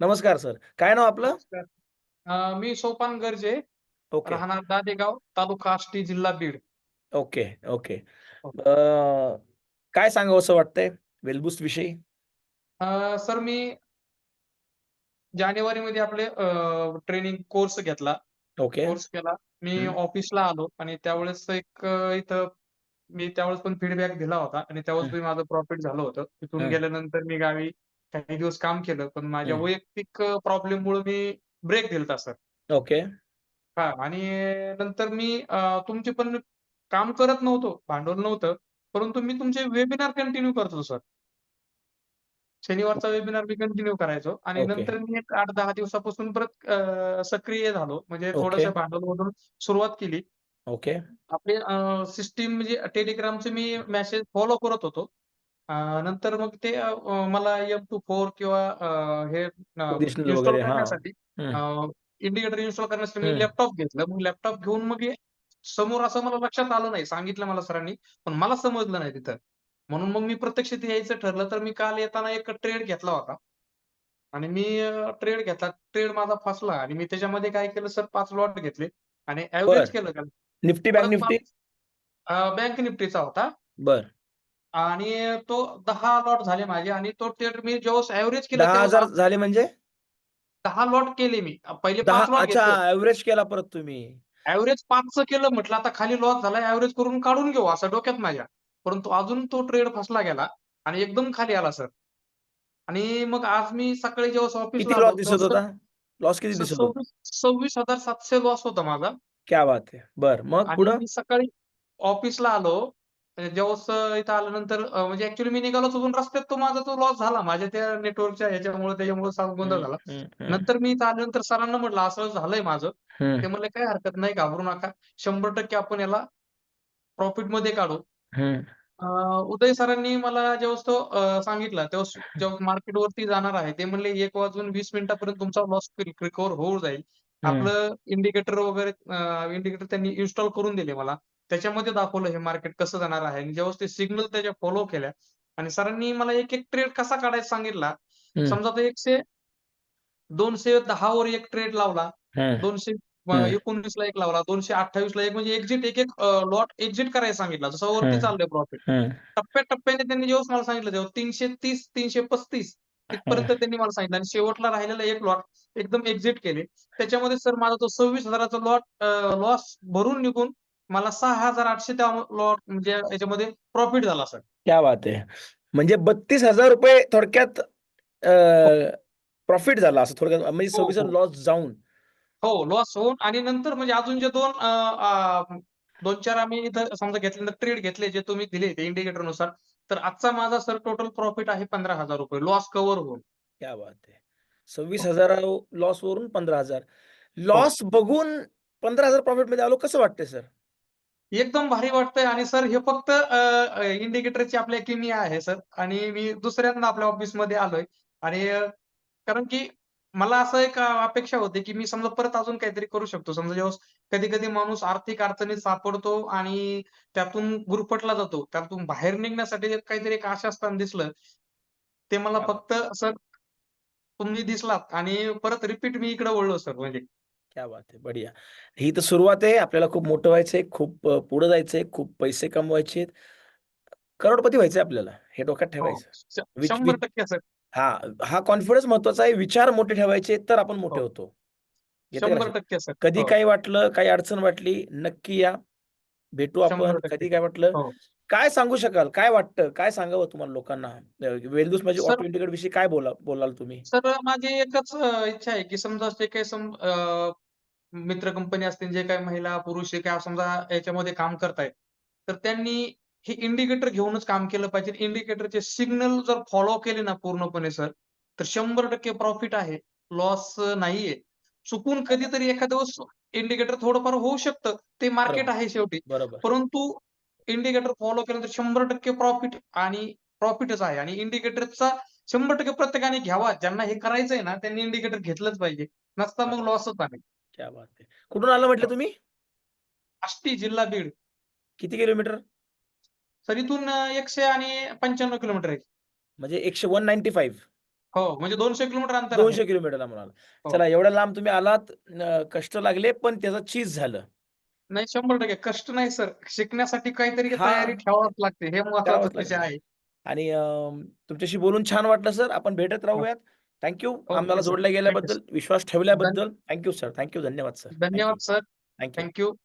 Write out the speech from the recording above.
नमस्कार सर. काय नाव आपलं? अ, मी सोपान गर्जे, ओके. राहणार दादेगाव, तालुका आष्टी, जिल्हा बीड. Okay, okay. हो. अ, काय सांगावसं वाटतंय वेलबुस्ट विषयी? अ, सर मी जानेवारीमध्ये आपले अ, ट्रेनिंग कोर्स घेतला. ओके. कोर्स केला. मी. ऑफिसला आलो आणि त्यावेळेस एक अ, इथं मी त्यावेळेस पण फीडबॅक दिला होता आणि त्यावेळेस हं. बी माझं प्रॉफिट झालं होतं. तिथून हं. गेल्यानंतर मी गावी काही दिवस काम केलं. पण माझ्या हं. वैयक्तिक अ, प्रॉब्लेममुळे मी ब्रेक दिलता सर. ओके. हां आणि नंतर मी अ, तुमची पण काम करत नव्हतो, भांडवल नव्हतं. परंतु मी तुमचे वेबिनार कंटिन्यू करत होतो सर. शनिवारचा वेबिनार मी कंटिन्यू करायचो आणि ओके. नंतर मी एक 8-10 दिवसापासून परत अ, सक्रिय झालो. म्हणजे ओके. थोड्याशा भांडवलमधून सुरुवात केली. ओके. आपले अ, सिस्टम म्हणजे Telegramचे मी मेसेज फॉलो करत होतो. अ, नंतर मग ते अ, मला M24 किंवा अ, हे अ, पोझिशनल इन्स्टॉल वगैरे. हां. करण्यासाठी हं. इंडिकेटर इन्स्टॉल करण्यासाठी मी हं. लॅपटॉप घेतलं. मग लॅपटॉप घेऊन मग हे समोर असं मला लक्षात आलं नाही. सांगितलं मला सरांनी, पण मला समजलं नाही तिथं. म्हणून मग मी प्रत्यक्ष तिथे यायचं ठरलं. तर मी काल येताना एक ट्रेड घेतला होता. आणि मी अ, ट्रेड घेतला. ट्रेड माझा फसला आणि मी त्याच्यामध्ये काय केलं सर 5 लॉट घेतले आणि एव्हरेज बरं. केलं. निफ्टी, बँक परत निफ्टी? 5 अ, बँक निफ्टीचा होता. बरं. आणि तो 10 लॉट झाले माझे आणि तो ट्रेड मी ज्यावेळेस एव्हरेज केलं 10,000 आप झाले म्हणजे? 10 लॉट केले मी. पहिले 10 5 लॉट अच्छा घेतले. एव्हरेज केला परत तुम्ही. एव्हरेज 5चं केलं म्हटलं आता खाली लॉस झाला एव्हरेज करून काढून घेऊ असं डोक्यात माझ्या. परंतु अजून तो ट्रेड फसला गेला आणि एकदम खाली आला सर. आणि मग आज मी सकाळी जेव्हा ऑफिसला किती लॉस आलो दिसत होता? लॉस किती दिसत होता? 26 26,700 लॉस होता माझा. क्या बात है! बरं. मग पुढं? सकाळी ऑफिसला आलो. जेव्हा इथं आल्यानंतर म्हणजे ॲक्चुअली मी निघालोच होतो रस्त्यात तो माझा तो लॉस झाला. माझ्या त्या नेटवर्कच्या ह्याच्यामुळे त्याच्यामुळे सगळा गोंधळ झाला. नंतर मी इथं आल्यानंतर सरांना म्हटलं, "असं झालंय माझं." ते. म्हणले, "काही हरकत नाही, घाबरू नका. 100% आपण याला प्रॉफिटमध्ये काढू." हं. अ, उदय सरांनी मला ज्यावेळेस तो सांगितला तेव्हा जेव्हा मार्केटवरती जाणार आहे, ते म्हणले 1 वाजून 20 मिनिटापर्यंत तुमचा लॉस रिकव्हर होऊन जाईल. आपलं इंडिकेटर वगैरे इंडिकेटर त्यांनी इन्स्टॉल करून दिले मला. त्याच्यामध्ये दाखवलं हे मार्केट कसं जाणार आहे आणि ज्यावेळेस ते सिग्नल त्याच्या फॉलो केल्या आणि सरांनी मला एक-एक ट्रेड कसा काढायचा सांगितला. समजा तो 100 210 वर एक ट्रेड लावला. 200 अ, हं. 19 ला एक लावला. 228 ला एक म्हणजे एक्झिट एक-एक अ, लॉट एक्झिट करायला सांगितला. जसं वरती. चाललंय प्रॉफिट. हं. टप्प्या-टप्प्याने त्यांनी जेव्हा मला सांगितलं तेव्हा 330, 335 हं. तिथपर्यंत त्यांनी मला सांगितलं आणि शेवटला राहिलेला एक लॉट एकदम एक्झिट केले. त्याच्यामध्ये सर माझा तो 26,000 चा लॉट लॉस भरून निघून मला 6,800 त्या लॉट म्हणजे याच्यामध्ये प्रॉफिट झाला सर. क्या बात है! म्हणजे ₹32,000 थोडक्यात अ, हो. प्रॉफिट झाला असं थोडक्यात म्हणजे हो, 26,000 हो. लॉस जाऊन. हो, लॉस होऊन आणि नंतर म्हणजे अजून जे 2 अ, अ, 2-4 आम्ही इथं समजा घेतल्यानंतर ट्रेड घेतले जे तुम्ही दिले ते इंडिकेटरनुसार. तर आजचा माझा सर टोटल प्रॉफिट आहे ₹15,000 लॉस कव्हर होऊन. क्या बात है! हो. 26,000 लॉसवरून 15,000 हो. लॉस बघून 15,000 प्रॉफिटमध्ये आलो कसं वाटतंय सर? एकदम भारी वाटतंय आणि सर हे फक्त इंडिकेटरची आपल्या किमया आहे सर आणि मी दुसऱ्यांदा आपल्या ऑफिसमध्ये आलोय आणि कारण की मला असं एक अपेक्षा होती, की मी समजा परत अजून काहीतरी करू शकतो. समजा जेव्हा कधी-कधी माणूस आर्थिक अडचणीत सापडतो आणि त्यातून गुरफटला जातो. त्यातून बाहेर निघण्यासाठी काहीतरी एक आशास्थान दिसलं. ते मला फक्त सर तुम्ही दिसलात आणि परत रिपीट मी इकडे वळलो सर म्हणजे. क्या बात है! बढिया. ही तर सुरुवात आहे. आपल्याला खूप मोठं व्हायचंय, खूप पुढे जायचंय, खूप पैसे कमवायचे. करोडपती व्हायचंय आपल्याला, हे डोक्यात हो. ठेवायचं. श विच विच 100% सर. हां, हा कॉन्फिडन्स महत्त्वाचा आहे. विचार मोठे ठेवायचे तर आपण मोठे हो. होतो. येतंय का लक्षात? 100% सर. कधी हो. काही वाटलं, काही अडचण वाटली, नक्की या. भेटू आपण. 100% कधी काय वाटलं. काय सांगू शकाल? काय वाटतं? काय सांगावं तुम्हाला लोकांना? अ, वेल्डूस म्हणजे ऑटो इंडिकेटर विषयी काय बोला बोलाल तुम्ही? सर माझी एकच इच्छा आहे, की समजा जे काही सम मित्र कंपनी असतील, जे काही महिला, पुरुष जे काही समजा याच्यामध्ये काम करतायत, तर त्यांनी हे इंडिकेटर घेऊनच काम केलं पाहिजे. इंडिकेटरचे सिग्नल जर फॉलो केले ना पूर्णपणे सर, तर 100% प्रॉफिट आहे. लॉस नाहीये. चुकून क्या! कधीतरी एखाद्या इंडिकेटर थोडंफार होऊ शकतं. ते मार्केट आहे शेवटी. बरोबर. परंतु इंडिकेटर फॉलो केल्यानंतर 100% प्रॉफिट आणि प्रॉफिटच आहे आणि इंडिकेटरचा 100% प्रत्येकाने घ्यावा. ज्यांना हे करायचंय ना, त्यांनी इंडिकेटर घेतलंच पाहिजे. नसता मग. लॉसच आहे. क्या बात! कुठून आलं म्हटलं. तुम्ही? आष्टी जिल्हा बीड. किती किलोमीटर? तर इथून 100 आणि 95 किलोमीटर आहे. म्हणजे 100 195 हो, म्हणजे 200 किलोमीटर अंतर आहे. 200 किलोमीटर लांबून आला. हो. चला एवढ्या लांब तुम्ही आलात, कष्ट लागले पण त्याचं चीज झालं. नाही 100% कष्ट नाही सर. शिकण्यासाठी काहीतरी हां. तयारी ठेवावीच लागते. हे महत्त्वाचा करावंच विषय लागेल. आहे. आणि अ, तुमच्याशी बोलून छान वाटलं सर. आपण भेटत राहूयात. Thank you. ओके आम्हाला सर. जोडल्या थँक यू गेल्याबद्दल. विश्वास ठेवल्याबद्दल. Thank you sir. Thank you. धन्यवाद सर. Thank you. धन्यवाद sir. Thank you. Thank you. हं.